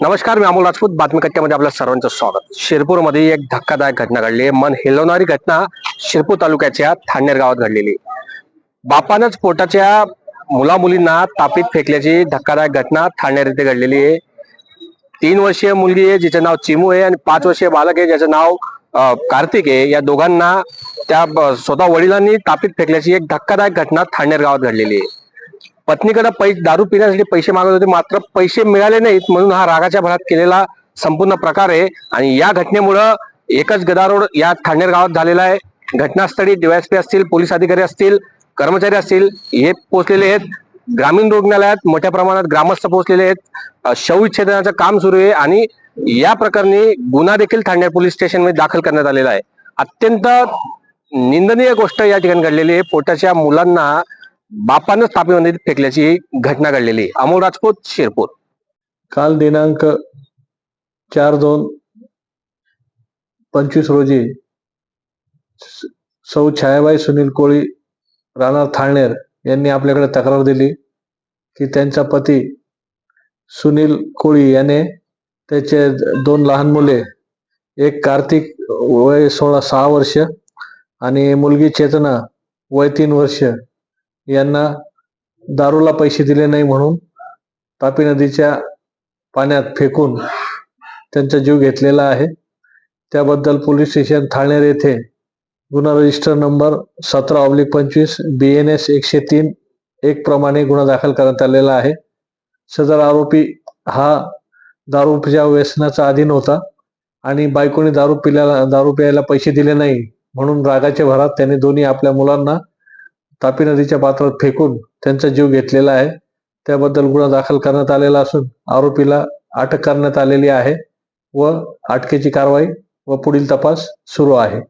नमस्कार मी अमोल राजपूत. बातमी कट्ट्यामध्ये आपल्या सर्वांचं स्वागत. शिरपूरमध्ये एक धक्कादायक घटना घडली. मन हेलवणारी घटना शिरपूर तालुक्याच्या थांडेर गावात घडलेली. बापानच बापानंच पोटाच्या मुला मुलींना तापीत फेकल्याची धक्कादायक घटना थांडेर येथे घडलेली आहे. तीन वर्षीय मुलगी आहे जिचं नाव चिमू आहे आणि पाच वर्षीय बालक आहे ज्याचं नाव कार्तिक आहे. या दोघांना त्या स्वतः वडिलांनी तापीत फेकल्याची एक धक्कादायक घटना थांडेर गावात घडलेली आहे. पत्नीकडे पै दारू पिण्यासाठी पैसे मागत होते मात्र पैसे मिळाले नाहीत म्हणून हा रागाच्या भरात केलेला संपूर्ण प्रकार आहे. आणि या घटनेमुळं एकच गदारोड या ठाणेर गावात झालेला आहे. घटनास्थळी डीवायएसपी असतील पोलीस अधिकारी असतील कर्मचारी असतील हे पोहोचलेले आहेत. ग्रामीण रुग्णालयात मोठ्या प्रमाणात ग्रामस्थ पोहोचलेले आहेत. शवविच्छेदनाचं काम सुरू आहे आणि या प्रकरणी गुन्हा देखील ठाणे पोलीस स्टेशनमध्ये दाखल करण्यात आलेला आहे. अत्यंत निंदनीय गोष्ट या ठिकाणी घडलेली आहे. पोटाच्या मुलांना बापानंच तापीमध्ये फेकल्याची घटना घडलेली अमोल राजपूत शिरपूर. काल दिनांक चार दोन पंचवीस रोजी सौ छायाबाई सुनील कोळी राणा थाळनेर यांनी आपल्याकडे तक्रार दिली की त्यांचा पती सुनील कोळी याने त्याचे दोन लहान मुले एक कार्तिक वय सोळा सहा वर्ष आणि मुलगी चेतना वय तीन वर्ष यांना दारूला पैसे दिले नाही म्हणून तापी नदीच्या पाण्यात फेकून त्यांचा जीव घेतलेला आहे. त्याबद्दल पोलीस स्टेशन ठाणेर येथे गुन्हा रजिस्टर नंबर सतरा ऑब्लिक पंचवीस बी एन एस एकशे तीन एक प्रमाणे गुन्हा दाखल करण्यात आलेला आहे. सदर आरोपी हा दारूच्या व्यसनाचा अधीन होता आणि बायकोने दारू पिल्याला दारू प्यायला पैसे दिले नाही म्हणून रागाच्या भरात त्याने दोन्ही आपल्या मुलांना तापी नदीच्या पात्रात फेकून त्यांचा जीव घेतलेला आहे. त्याबद्दल गुन्हा दाखल करण्यात आलेला असून आरोपीला अटक करण्यात आलेली आहे व अटकेची कारवाई व पुढील तपास सुरू आहे.